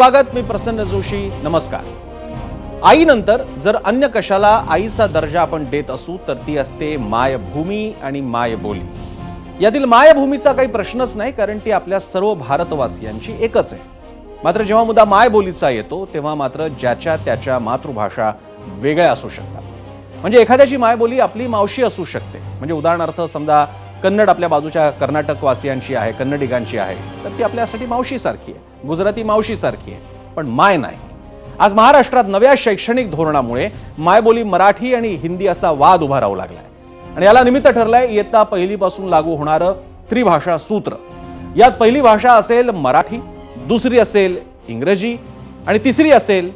स्वागत मी प्रसन्न जोशी. नमस्कार. आईनंतर जर अन्य कशाला आईचा दर्जा आपण देत असू तर ती असते मायभूमी आणि मायबोली. यातील मायभूमीचा काही प्रश्नच नाही कारण ती आपल्या सर्व भारतवासियांची एकच आहे. मात्र जेव्हा मुद्दा मायबोलीचा येतो तेव्हा मात्र ज्याच्या त्याच्या मातृभाषा वेगळ्या असू शकतात. म्हणजे एखाद्याची मायबोली आपली मावशी असू शकते. म्हणजे उदाहरणार्थ समजा कन्नड आपल्या बाजूच्या कर्नाटकवासियांची आहे कन्नडिगांची आहे तर ती आपल्यासाठी मावशीसारखी आहे. गुजराती मावशीसारखी आहे पण माय नाही. आज महाराष्ट्रात नव्या शैक्षणिक धोरणामुळे मायबोली मराठी आणि हिंदी असा वाद उभा राहू लागलाय. आणि याला निमित्त ठरलंय इयत्ता पहिलीपासून लागू होणारं त्रिभाषा सूत्र. यात पहिली भाषा असेल मराठी दुसरी असेल इंग्रजी आणि तिसरी असेल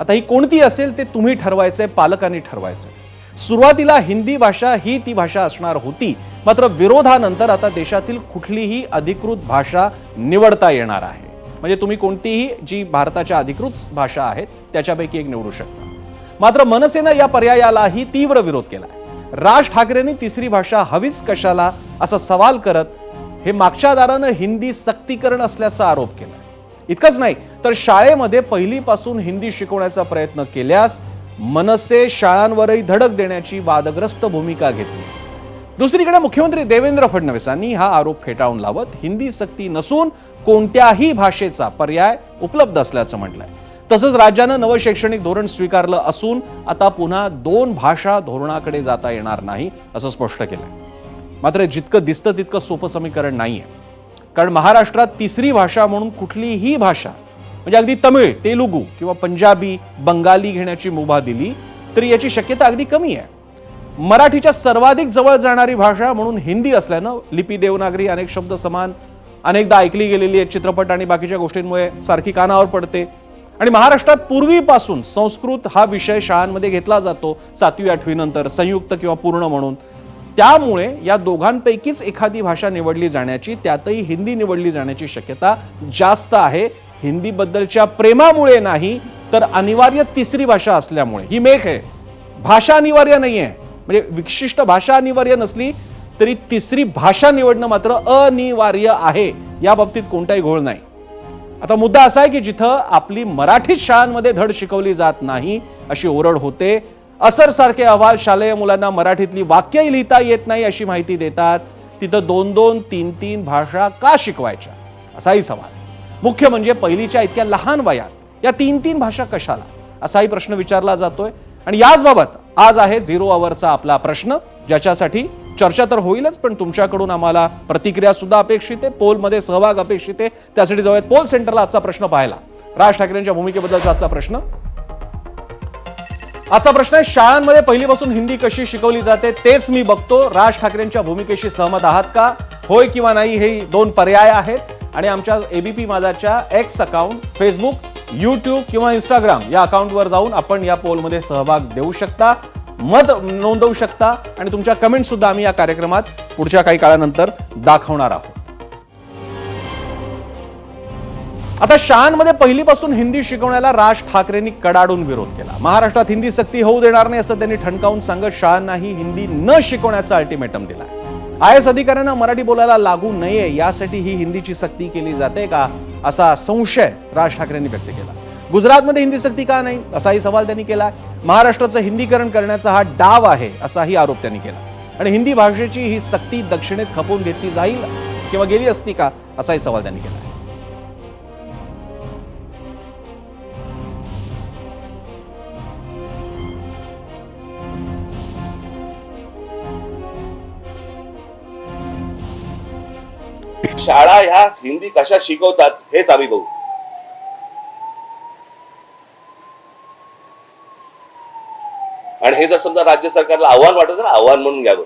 आता ही कोणती असेल ते तुम्ही ठरवायचंय पालकांनी ठरवायचंय. सुरुवातीला हिंदी भाषा ही ती भाषा असणार होती मात्र विरोधानंतर आता देशातील कुठलीही अधिकृत भाषा निवडता येणार आहे. म्हणजे तुम्ही कोणतीही जी भारताच्या अधिकृत भाषा आहेत त्याच्यापैकी एक निवडू शकता. मात्र मनसेनं या पर्यायालाही तीव्र विरोध केलाय. राज ठाकरेंनी तिसरी भाषा हवीच कशाला असा सवाल करत हे मागच्या दारानं हिंदी सक्तीकरण असल्याचा आरोप केला इतकंच नाही तर शाळेमध्ये पहिलीपासून हिंदी शिकवण्याचा प्रयत्न केल्यास मनसे शाळांवरही धडक देण्याची वादग्रस्त भूमिका घेतली. दुसरीकडे मुख्यमंत्री देवेंद्र फडणवीसांनी हा आरोप फेटाळून लावत हिंदी सक्ती नसून कोणत्याही भाषेचा पर्याय उपलब्ध असल्याचं म्हटलंय. तसंच राज्यानं नवं शैक्षणिक धोरण स्वीकारलं असून आता पुन्हा दोन भाषा धोरणाकडे जाता येणार नाही असं स्पष्ट केलंय. मात्र जितकं दिसतं तितकं सोपं समीकरण नाहीये. कारण महाराष्ट्रात तिसरी भाषा म्हणून कुठलीही भाषा म्हणजे अगदी तमिळ तेलुगू किंवा पंजाबी बंगाली घेण्याची मुभा दिली तरी याची शक्यता अगदी कमी आहे. मराठीच्या सर्वाधिक जवळ जाणारी भाषा म्हणून हिंदी असल्यानं लिपी देवनागरी अनेक शब्द समान अनेकदा ऐकली गेलेली आहेत चित्रपट आणि बाकीच्या गोष्टींमुळे सारखी कानावर पडते. आणि महाराष्ट्रात पूर्वीपासून संस्कृत हा विषय शाळांमध्ये घेतला जातो सातवी आठवी नंतर संयुक्त किंवा पूर्ण म्हणून. त्यामुळे या दोघांपैकीच एखादी भाषा निवडली जाण्याची त्यातही हिंदी निवडली जाण्याची शक्यता जास्त आहे. हिंदीबद्दलच्या प्रेमामुळे नाही तर अनिवार्य तिसरी भाषा असल्यामुळे. ही मेख आहे. भाषा अनिवार्य नाही आहे म्हणजे विशिष्ट भाषा अनिवार्य नसली तरी तिसरी भाषा निवडणं मात्र अनिवार्य आहे. या बाबतीत कोणताही घोळ नाही. आता मुद्दा असा आहे की जिथं आपली मराठीत शाळांमध्ये धड शिकवली जात नाही अशी ओरड होते. असर सारखे अहवाल शालेय मुलांना मराठीतली वाक्यही लिहिता येत नाही अशी माहिती देतात. तिथं दोन दोन तीन तीन भाषा का शिकवायच्या? असाही सवाल. मुख्य म्हणजे पहिलीच्या इतक्या लहान वयात या तीन तीन भाषा कशाला? असाही प्रश्न विचारला जातोय. आणि याचबाबत आज आहे झिरो आवरचा आपला प्रश्न. ज्याच्यासाठी चर्चा तर होईलच पण तुमच्याकडून आम्हाला प्रतिक्रिया सुद्धा अपेक्षित आहे पोलमध्ये सहभाग अपेक्षित. आहे त्यासाठी जाऊयात पोल सेंटरला आजचा प्रश्न पाहायला. राज ठाकरेंच्या भूमिकेबद्दलचा आजचा प्रश्न. आजचा प्रश्न आहे शाळांमध्ये पहिलीपासून हिंदी कशी शिकवली जाते तेच मी बघतो. राज ठाकरेंच्या भूमिकेशी सहमत आहात का? होय किंवा नाही हे दोन पर्याय आहेत. आणि आमच्या एबीपी माझाच्या एक्स अकाउंट फेसबुक यूट्यूब किंवा इंस्टाग्राम या अकाउंटवर जाऊन आपण या पोलमध्ये सहभाग देऊ शकता मत नोंदवू शकता आणि तुमच्या कमेंट सुद्धा आम्ही या कार्यक्रमात पुढच्या काही काळानंतर दाखवणार आहोत. आता शाळांमध्ये पहिलीपासून हिंदी शिकवण्याला राज ठाकरेंनी कडाडून विरोध केला. महाराष्ट्रात हिंदी सक्ती होऊ देणार नाही असं त्यांनी ठणकावून सांगत शाळांनाही हिंदी न शिकवण्याचा अल्टिमेटम दिला आय एस अधिकाऱ्यांना मराठी बोलायला लागू नये यासाठी ही हिंदीची सक्ती केली जाते का? असा संशय राज ठाकरेंनी व्यक्त केला. गुजरातमध्ये हिंदी सक्ती का नाही? असाही सवाल त्यांनी केला. महाराष्ट्राचं हिंदीकरण करण्याचा हा डाव आहे असाही आरोप त्यांनी केला. आणि हिंदी भाषेची ही सक्ती दक्षिणेत खपवून घेतली जाईल किंवा गेली असती का असाही सवाल त्यांनी केला. शाळा ह्या हिंदी कशा शिकवतात हेच आम्ही बघू. आणि हे जर समजा राज्य सरकारला आव्हान वाटत तर आव्हान म्हणून घ्यावं.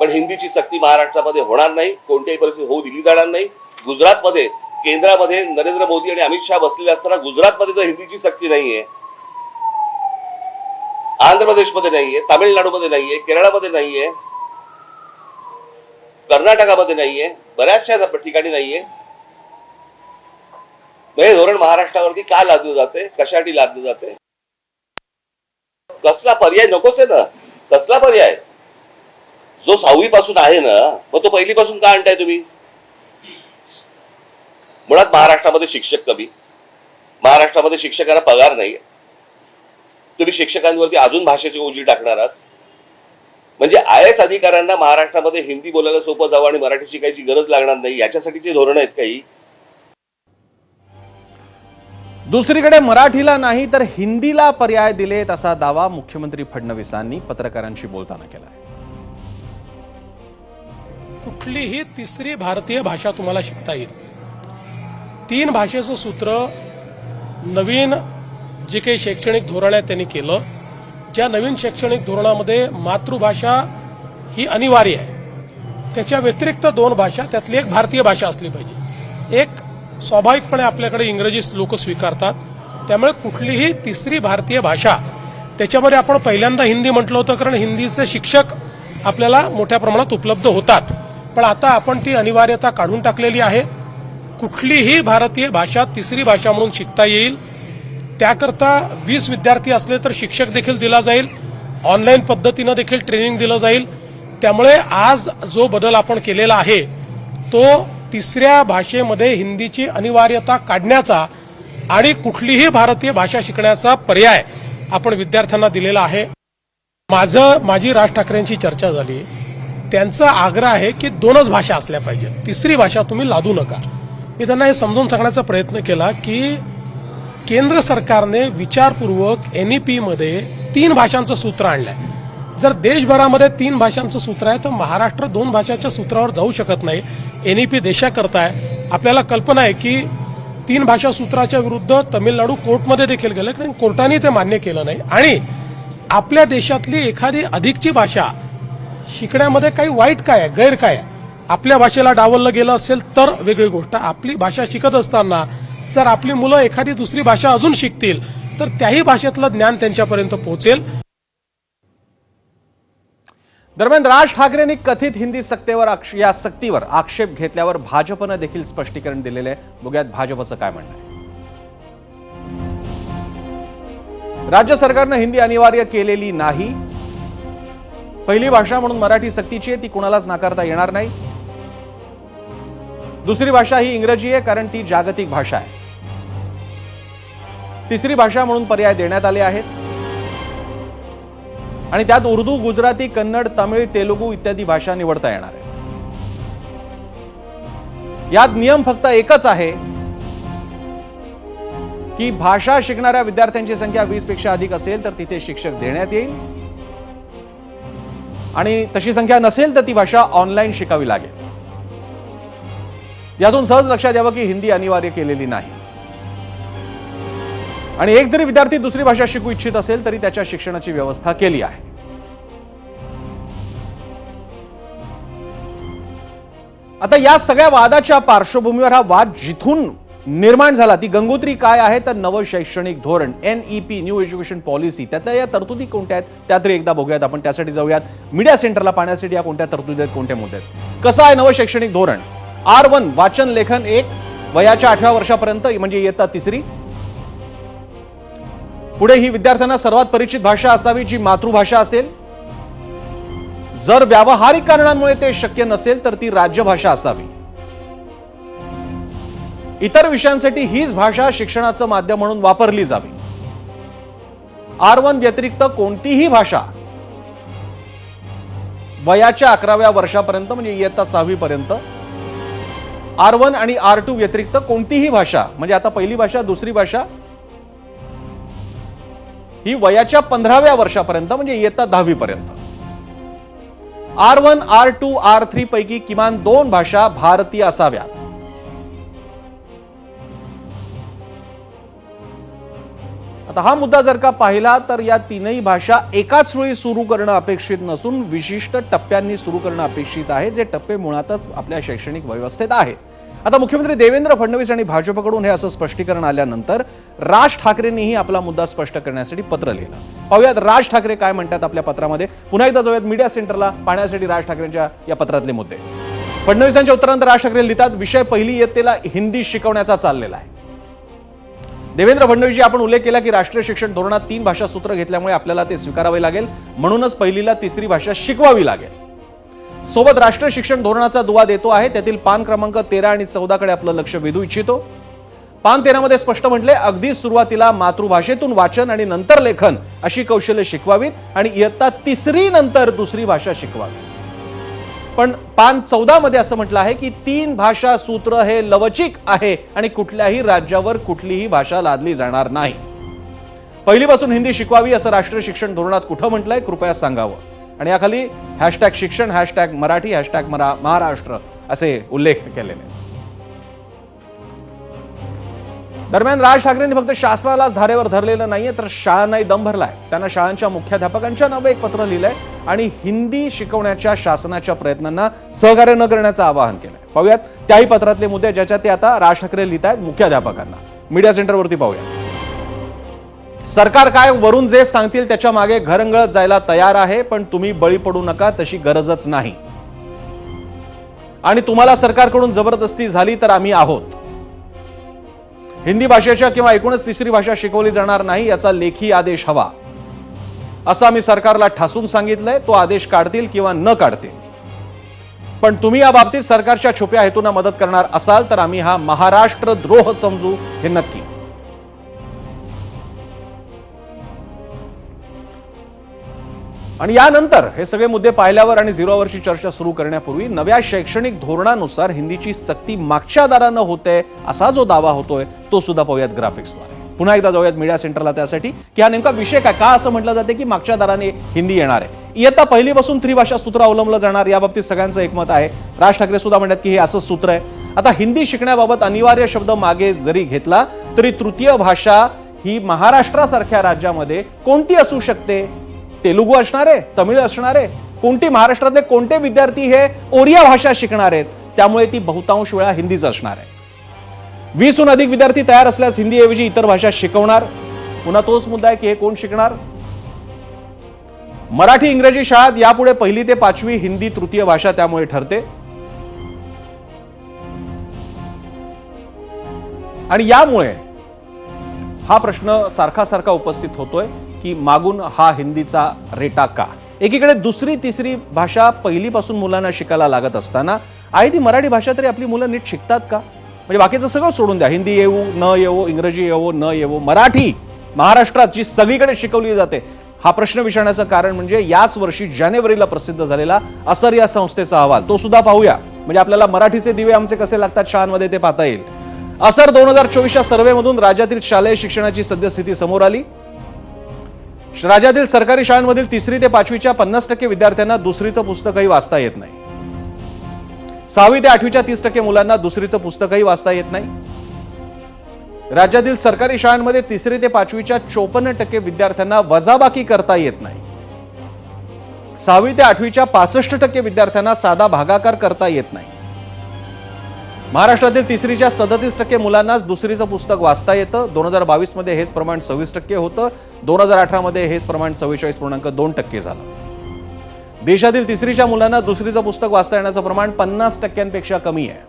पण हिंदीची सक्ती महाराष्ट्रामध्ये होणार नाही कोणत्याही परिस्थिती होऊ दिली जाणार नाही. गुजरातमध्ये केंद्रामध्ये नरेंद्र मोदी आणि अमित शहा बसलेले असताना गुजरातमध्ये जर हिंदीची सक्ती नाहीये. आंध्र प्रदेशमध्ये नाहीये तामिळनाडूमध्ये नाहीये केरळामध्ये नाहीये. कर्नाटकामध्ये नाहीये बऱ्याचशा ठिकाणी नाहीये. हे धोरण महाराष्ट्रावरती का लादलं जाते कशासाठी लादलं जाते कसला पर्याय नकोच आहे ना? कसला पर्याय? जो सहावी पासून आहे ना मग तो पहिली पासून का आणताय तुम्ही? मुळात महाराष्ट्रामध्ये शिक्षक कमी. महाराष्ट्रामध्ये शिक्षकांना पगार नाही तुम्ही शिक्षकांवरती अजून भाषेची ओझी टाकणार आहात. म्हणजे आय एस अधिकाऱ्यांना महाराष्ट्रामध्ये हिंदी बोलायला सोपं जावं आणि मराठी शिकायची गरज लागणार नाही याच्यासाठीची धोरणं आहेत काही? दुसरीकडे मराठीला नाही तर हिंदीला पर्याय दिलेत असा दावा मुख्यमंत्री फडणवीसांनी पत्रकारांशी बोलताना केला आहे कुठलीही तिसरी भारतीय भाषा तुम्हाला शिकता येईल तीन भाषेचं सूत्र नवीन जे काही शैक्षणिक धोरण आहे त्यांनी केलं. ज्या नवीन शैक्षणिक धोरणामध्ये मातृभाषा ही अनिवार्य आहे त्याच्या व्यतिरिक्त दोन भाषा त्यातली एक भारतीय भाषा असली पाहिजे. एक स्वाभाविकपणे आपल्याकडे इंग्रजी लोक स्वीकारतात त्यामुळे कुठलीही तिसरी भारतीय भाषा त्याच्यामध्ये आपण पहिल्यांदा हिंदी म्हटलं होतं कारण हिंदीचे शिक्षक आपल्याला मोठ्या प्रमाणात उपलब्ध होतात. पण आता आपण ती अनिवार्यता काढून टाकलेली आहे. कुठलीही भारतीय भाषा तिसरी भाषा म्हणून शिकता येईल त्याकरता वीस विद्यार्थी असले तर शिक्षक देखील दिला जाईल. ऑनलाईन पद्धतीनं देखील ट्रेनिंग दिलं जाईल. त्यामुळे आज जो बदल आपण केलेला आहे तो तिसऱ्या भाषेमध्ये हिंदीची अनिवार्यता काढण्याचा आणि कुठलीही भारतीय भाषा शिकण्याचा पर्याय आपण विद्यार्थ्यांना दिलेला आहे. माझं माझी राज ठाकरेंची चर्चा झाली. त्यांचा आग्रह आहे की दोनच भाषा असल्या पाहिजेत. तिसरी भाषा तुम्ही लादू नका. मी त्यांना हे समजून सांगण्याचा प्रयत्न केला की केंद्र सरकारने विचारपूर्वक एन ई मध्ये तीन भाषांचं सूत्र आणलंय. जर देशभरामध्ये तीन भाषांचं सूत्र आहे तर महाराष्ट्र दोन भाषाच्या सूत्रावर जाऊ शकत नाही. एन ई पी देशाकरता आहे. आपल्याला कल्पना आहे की तीन भाषा सूत्राच्या विरुद्ध तमिळनाडू कोर्टमध्ये देखील गेलं कारण कोर्टाने ते मान्य केलं नाही. आणि आपल्या देशातली एखादी अधिकची भाषा शिकण्यामध्ये काही वाईट काय आहे गैर काय आहे? आपल्या भाषेला डावललं गेलं असेल तर वेगळी गोष्ट. आपली भाषा शिकत असताना जर आपली मुलं एखादी दुसरी भाषा अजून शिकतील तर त्याही भाषेतलं ज्ञान त्यांच्यापर्यंत पोहोचेल. दरम्यान राज ठाकरेंनी कथित हिंदी सक्तेवर या सक्तीवर आक्षेप घेतल्यावर भाजपनं देखील स्पष्टीकरण दिलेलं आहे बघ्यात भाजपचं काय म्हणणं आहे. राज्य सरकारनं हिंदी अनिवार्य केलेली नाही. पहिली भाषा म्हणून मराठी सक्तीची आहे ती कुणालाच नाकारता येणार नाही. दुसरी भाषा ही इंग्रजी आहे कारण ती जागतिक भाषा आहे. तिसरी भाषा म्हणून पर्याय देण्यात आले आहेत. आणि त्यात उर्दू गुजराती कन्नड तमिळ तेलुगू इत्यादी भाषा निवडता येणार आहे यात नियम फक्त एकच आहे की भाषा शिकणाऱ्या विद्यार्थ्यांची संख्या वीसपेक्षा अधिक असेल तर तिथे शिक्षक देण्यात येईल. आणि तशी संख्या नसेल तर ती भाषा ऑनलाईन शिकावी लागेल. यातून सहज लक्षात यावं की हिंदी अनिवार्य केलेली नाही. आणि एक जरी विद्यार्थी दुसरी भाषा शिकू इच्छित असेल तरी त्याच्या शिक्षणाची व्यवस्था केली आहे. आता या सगळ्या वादाच्या पार्श्वभूमीवर हा वाद जिथून निर्माण झाला ती गंगोत्री काय आहे? तर नवं शैक्षणिक धोरण एनईपी न्यू एज्युकेशन पॉलिसी त्यातल्या या तरतुदी कोणत्या आहेत? त्या तरी एकदा बघूयात. आपण त्यासाठी जाऊयात. मीडिया सेंटरला पाहण्यासाठी या कोणत्या तरतुदी आहेत कोणत्या मुद्दे आहेत? कसं आहे नवं शैक्षणिक धोरण? आर वन वाचन लेखन एक वयाच्या आठव्या वर्षापर्यंत म्हणजे इयत्ता तिसरी. पुढे ही विद्यार्थ्यांना सर्वात परिचित भाषा असावी जी मातृभाषा असेल? जर व्यावहारिक कारणांमुळे ते शक्य नसेल तर ती राज्यभाषा असावी. इतर विषयांसाठी हीच भाषा शिक्षणाचं माध्यम म्हणून वापरली जावी. आर वन व्यतिरिक्त कोणतीही भाषा वयाच्या अकराव्या वर्षापर्यंत म्हणजे इयत्ता सहावी पर्यंत आर वन आणि आर टू व्यतिरिक्त कोणतीही भाषा म्हणजे आता पहिली भाषा दुसरी भाषा ही वयाच्या पंधराव्या वर्षापर्यंत म्हणजे इयत्ता दहावीपर्यंत. R one R two R three पैकी किमान दोन भाषा भारतीय असाव्यात. आता हा मुद्दा जर का पाहिला तर या तीनही भाषा एकाच वेळी सुरू करणं अपेक्षित नसून विशिष्ट टप्प्यांनी सुरू करणं अपेक्षित आहे जे टप्पे मुळातच आपल्या शैक्षणिक व्यवस्थेत आहेत. आता मुख्यमंत्री देवेंद्र फडणवीस आणि भाजपकडून हे असं स्पष्टीकरण आल्यानंतर राज ठाकरेंनीही आपला मुद्दा स्पष्ट करण्यासाठी पत्र लिहिलं. पाहूयात राज ठाकरे काय म्हणतात आपल्या पत्रामध्ये. पुन्हा एकदा जाऊयात मीडिया सेंटरला पाहण्यासाठी राज ठाकरेंच्या या पत्रातले मुद्दे. फडणवीसांच्या उत्तरानंतर राज ठाकरे लिहितात विषय पहिली इयत्तेला हिंदी शिकवण्याचा चाललेला आहे. देवेंद्र फडणवीसजी आपण उल्लेख केला की राष्ट्रीय शिक्षण धोरणात तीन भाषा सूत्र घेतल्यामुळे आपल्याला ते स्वीकारावे लागेल. म्हणूनच पहिलीला तिसरी भाषा शिकवावी लागेल. सोबत राष्ट्रीय शिक्षण धोरणाचा दुवा देतो आहे. त्यातील पान क्रमांक तेरा आणि चौदाकडे आपलं लक्ष वेधू इच्छितो. पान तेरामध्ये स्पष्ट म्हटले अगदी सुरुवातीला मातृभाषेतून वाचन आणि नंतर लेखन अशी कौशल्य शिकवावीत आणि इयत्ता तिसरी नंतर दुसरी भाषा शिकवावी. पण पान चौदा मध्ये असं म्हटलं आहे की तीन भाषा सूत्र हे लवचिक आहे आणि कुठल्याही राज्यावर कुठलीही भाषा लादली जाणार नाही. पहिलीपासून हिंदी शिकवावी असं राष्ट्रीय शिक्षण धोरणात कुठं म्हटलंय कृपया सांगावं. आणि याखाली हॅशटॅग शिक्षण हॅशटॅग मराठी हॅशटॅग मरा महाराष्ट्र असे उल्लेख केलेले. दरम्यान राज ठाकरेंनी फक्त शासनालाच धारेवर धरलेलं नाहीये तर शाळांनाही दम भरलाय. त्यांना शाळांच्या मुख्याध्यापकांच्या नावे एक पत्र लिहिलंय आणि हिंदी शिकवण्याच्या शासनाच्या प्रयत्नांना सहकार्य न करण्याचं आवाहन केलंय. पाहूयात त्याही पत्रातले मुद्दे ज्याच्यात ते आता राज ठाकरे लिहित आहेत मुख्याध्यापकांना. मीडिया सेंटरवरती पाहूया सरकार काय वरून जे सांगतील त्याच्यामागे घरंगळत जायला तयार आहे पण तुम्ही बळी पडू नका तशी गरजच नाही. आणि तुम्हाला सरकारकडून जबरदस्ती झाली तर आम्ही आहोत. हिंदी भाषेच्या किंवा एकूणच तिसरी भाषा शिकवली जाणार नाही याचा लेखी आदेश हवा. असं आम्ही सरकारला ठासून सांगितलंय तो आदेश काढतील किंवा न काढतील. पण तुम्ही या बाबतीत सरकारच्या छुप्या हेतूंना मदत करणार असाल तर आम्ही हा महाराष्ट्र द्रोह समजू हे नक्की. आणि यानंतर हे सगळे मुद्दे पाहिल्यावर आणि झिरोवरची चर्चा सुरू करण्यापूर्वी नव्या शैक्षणिक धोरणानुसार हिंदीची सक्ती मागच्या दारानं होते असा जो दावा होतोय तो सुद्धा पाहूयात ग्राफिक्सद्वारे. पुन्हा एकदा जाऊयात मीडिया सेंटरला त्यासाठी की हा नेमका विषय काय? का असं म्हटलं जाते की मागच्या दाराने हिंदी येणार आहे? इयत्ता पहिलीपासून त्रिभाषा सूत्र अवलंबलं जाणार याबाबतीत सगळ्यांचं एकमत आहे. राज ठाकरे सुद्धा म्हणतात की हे असं सूत्र आहे. आता हिंदी शिकण्याबाबत अनिवार्य शब्द मागे जरी घेतला तरी तृतीय भाषा ही महाराष्ट्रासारख्या राज्यामध्ये कोणती असू शकते? तेलुगू असणार आहे तमिळ असणार आहे कोणती महाराष्ट्रातले कोणते विद्यार्थी हे ओरिया भाषा शिकणार आहेत त्यामुळे ती बहुतांश वेळा हिंदीच असणार आहे. वीसहून अधिक विद्यार्थी तयार असल्यास हिंदीऐवजी इतर भाषा शिकवणार. पुन्हा तोच मुद्दा आहे की हे कोण शिकणार? मराठी इंग्रजी शाळात यापुढे पहिली ते पाचवी हिंदी तृतीय भाषा त्यामुळे ठरते. आणि यामुळे हा प्रश्न सारखा सारखा उपस्थित होतोय. की मागून हा हिंदीचा रेटा का? एकीकडे दुसरी तिसरी भाषा पहिलीपासून मुलांना शिकायला लागत असताना आहे ती मराठी भाषा तरी आपली मुलं नीट शिकतात का? म्हणजे बाकीचं सगळं सोडून द्या. हिंदी येऊ न येवो इंग्रजी येवो न येवो मराठी महाराष्ट्रात जी सगळीकडे शिकवली जाते हा प्रश्न विचारण्याचं कारण म्हणजे याच वर्षी जानेवारीला प्रसिद्ध झालेला असर या संस्थेचा अहवाल. तो सुद्धा पाहूया. म्हणजे आपल्याला मराठीचे दिवे आमचे कसे लागतात शाळांमध्ये ते पाहता येईल. असर दोन हजार चोवीसच्या सर्व्हेमधून राज्यातील शालेय शिक्षणाची सद्यस्थिती समोर आली. राज्यातील सरकारी शाळांमधील तिसरी ते पाचवीच्या पन्नास टक्के विद्यार्थ्यांना दुसरीचं पुस्तकही वाचता येत नाही. सहावी ते आठवीच्या तीस टक्के मुलांना दुसरीचं पुस्तकही वाचता येत नाही. राज्यातील सरकारी शाळांमध्ये तिसरी ते पाचवीच्या चोपन्न टक्के विद्यार्थ्यांना वजाबाकी करता येत नाही. सहावी ते आठवीच्या पासष्ट टक्के विद्यार्थ्यांना साधा भागाकार करता येत नाही. महाराष्ट्रातील तिसरीच्या सदतीस टक्के मुलांनाच दुसरीचं पुस्तक वाचता येतं. दोन हजार बावीसमध्ये हेच प्रमाण सव्वीस टक्के होतं. दोन हजार अठरामध्ये हेच प्रमाण चव्वेचाळीस पूर्णांक दोन टक्के झालं. देशातील तिसरीच्या मुलांना दुसरीचं पुस्तक वाचता येण्याचं प्रमाण पन्नास टक्क्यांपेक्षा कमी आहे.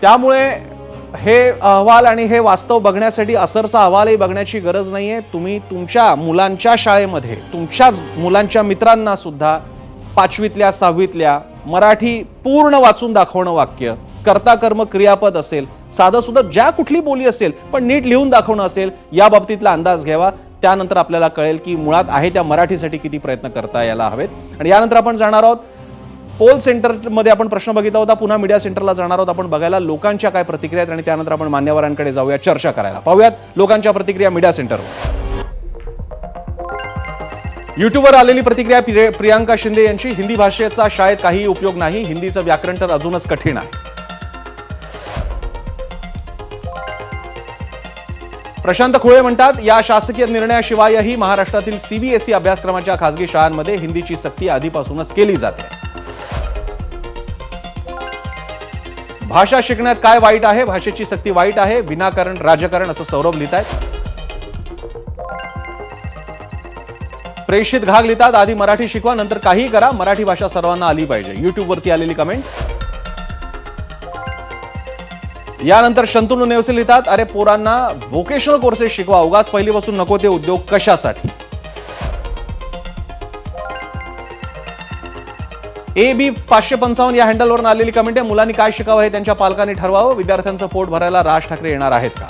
त्यामुळे हे अहवाल आणि हे वास्तव बघण्यासाठी असरचा अहवालही बघण्याची गरज नाही आहे तुम्ही तुमच्या मुलांच्या शाळेमध्ये तुमच्याच मुलांच्या मित्रांना सुद्धा पाचवीतल्या सहावीतल्या मराठी पूर्ण वाचून दाखवणं वाक्य कर्ता कर्म क्रियापद असेल साधं सुद्धा ज्या कुठली बोली असेल पण नीट लिहून दाखवणं असेल या बाबतीतला अंदाज घ्यावा. त्यानंतर आपल्याला कळेल की मुळात आहे त्या मराठीसाठी किती प्रयत्न करता यायला हवेत. आणि यानंतर आपण जाणार आहोत पोल सेंटरमध्ये आपण प्रश्न बघितला होता पुन्हा मीडिया सेंटरला जाणार आहोत. आपण बघायला लोकांच्या काय प्रतिक्रिया आहेत आणि त्यानंतर आपण मान्यवरांकडे जाऊया चर्चा करायला. पाहूयात लोकांच्या प्रतिक्रिया मीडिया सेंटरवर. युट्यूबवर आलेली प्रतिक्रिया प्रियांका शिंदे यांची. हिंदी भाषेचा शाळेत काही उपयोग नाही हिंदीचं व्याकरण तर अजूनच कठीण आहे. प्रशांत खुळे म्हणतात या शासकीय निर्णयाशिवायही महाराष्ट्रातील सीबीएसई अभ्यासक्रमाच्या खासगी शाळांमध्ये हिंदीची सक्ती आधीपासूनच केली जाते. भाषा शिकण्यात काय वाईट आहे? भाषेची सक्ती वाईट आहे. विनाकारण राजकारण असं सौरभ लिहित आहेत. प्रेषित घाग लिहितात. आधी मराठी शिकवा नंतर काही करा. मराठी भाषा सर्वांना आली पाहिजे. युट्यूबवरती आलेली कमेंट यानंतर शंतनू नेवसे लिहितात अरे पोरांना व्होकेशनल कोर्सेस शिकवा. उगाच पहिलीपासून नको ते उद्योग कशासाठी? ए बी पाचशे पंचावन्न या हँडलवरून आलेली कमेंट आहे. मुलांनी काय शिकावं हे त्यांच्या पालकांनी ठरवावं. विद्यार्थ्यांचं पोट भरायला राज ठाकरे येणार आहेत का?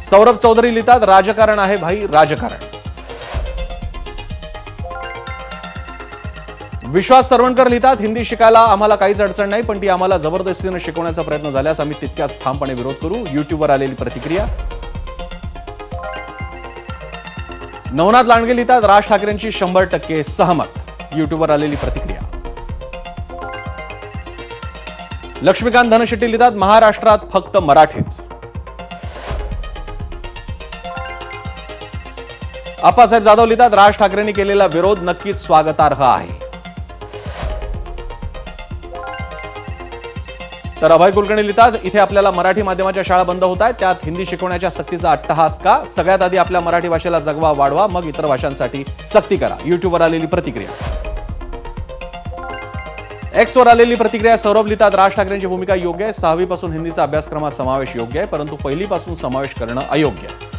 सौरभ चौधरी लिहितात राजकारण आहे भाई राजकारण. विश्वास सरवणकर लिहितात हिंदी शिकायला आम्हाला काहीच अडचण नाही पण ती आम्हाला जबरदस्तीनं शिकवण्याचा प्रयत्न झाल्यास आम्ही तितक्याच ठामपणे विरोध करू. युट्यूबवर आलेली प्रतिक्रिया. नवनाथ लांडगे लिहितात राज ठाकरेंची शंभर टक्के सहमत. युट्यूबवर आलेली प्रतिक्रिया. लक्ष्मीकांत धनशेट्टी लिहितात महाराष्ट्रात फक्त मराठीच. आप्पासाहेब जाधव लिहितात राज ठाकरेंनी केलेला विरोध नक्कीच स्वागतार्ह आहे. तर अभय कुलकर्णी लिहितात इथे आपल्याला मराठी माध्यमाच्या शाळा बंद होत आहेत. त्यात हिंदी शिकवण्याच्या सक्तीचा अट्टहास का? सगळ्यात आधी आपल्या मराठी भाषेला जगवा वाढवा. मग इतर भाषांसाठी सक्ती करा. युट्यूबवर आलेली प्रतिक्रिया. एक्सवर आलेली प्रतिक्रिया सौरभ लिहितात राज ठाकरेंची भूमिका योग्य आहे. सहावीपासून हिंदीचा अभ्यासक्रमात समावेश योग्य आहे परंतु पहिलीपासून समावेश करणं अयोग्य आहे.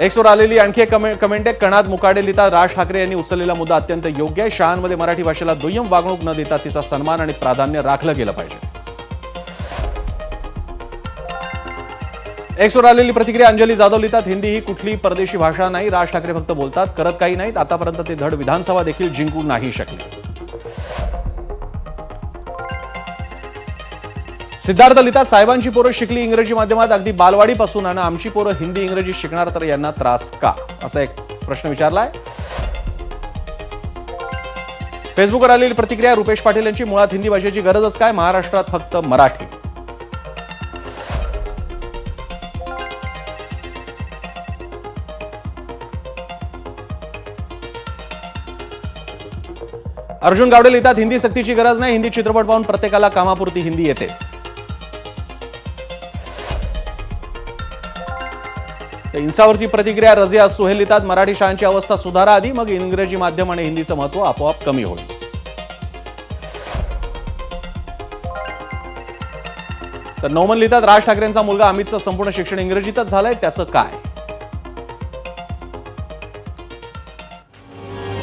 एक्सवर आलेली आणखी एक कमे- कमेंट आहे. कणाद मुकाडे लिहितात. राज ठाकरे यांनी उचललेला मुद्दा अत्यंत योग्य आहे. शाळांमध्ये मराठी भाषेला दुय्यम वागणूक न देता तिचा सन्मान आणि प्राधान्य राखलं गेलं पाहिजे. एक्सवर आलेली प्रतिक्रिया अंजली जाधव लिहितात हिंदी ही कुठली परदेशी भाषा नाही. राज ठाकरे फक्त बोलतात. करत काही नाहीत. आतापर्यंत ते धड विधानसभा देखील जिंकू नाही शकले. सिद्धार्थ लिहितात साहेबांची पोरं शिकली इंग्रजी माध्यमात अगदी बालवाडीपासून आणि आमची पोरं हिंदी इंग्रजी शिकणार तर यांना त्रास का? असा एक प्रश्न विचारलाय. फेसबुकवर आलेली प्रतिक्रिया रुपेश पाटील यांची मुळात हिंदी भाषेची गरजच काय? महाराष्ट्रात फक्त मराठी. अर्जुन गावडे लिहितात हिंदी सक्तीची गरज नाही हिंदी चित्रपट पाहून प्रत्येकाला कामापुरती हिंदी येतेच. तर इन्स्टावरची प्रतिक्रिया रजिया सुहेल लिहितात मराठी शाळांची अवस्था सुधारा आधी मग इंग्रजी माध्यम आणि हिंदीचं महत्त्व आपोआप कमी होईल. तर नौमन लिहितात राज ठाकरेंचा मुलगा अमितचं संपूर्ण शिक्षण इंग्रजीतच झालंय त्याचं काय?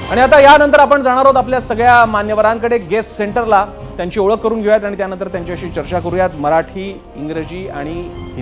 आणि आता यानंतर आपण जाणार आहोत आपल्या सगळ्या मान्यवरांकडे. गेस्ट सेंटरला त्यांची ओळख करून घेऊयात आणि त्यानंतर त्यांच्याशी चर्चा करूयात. मराठी इंग्रजी आणि हिंदी.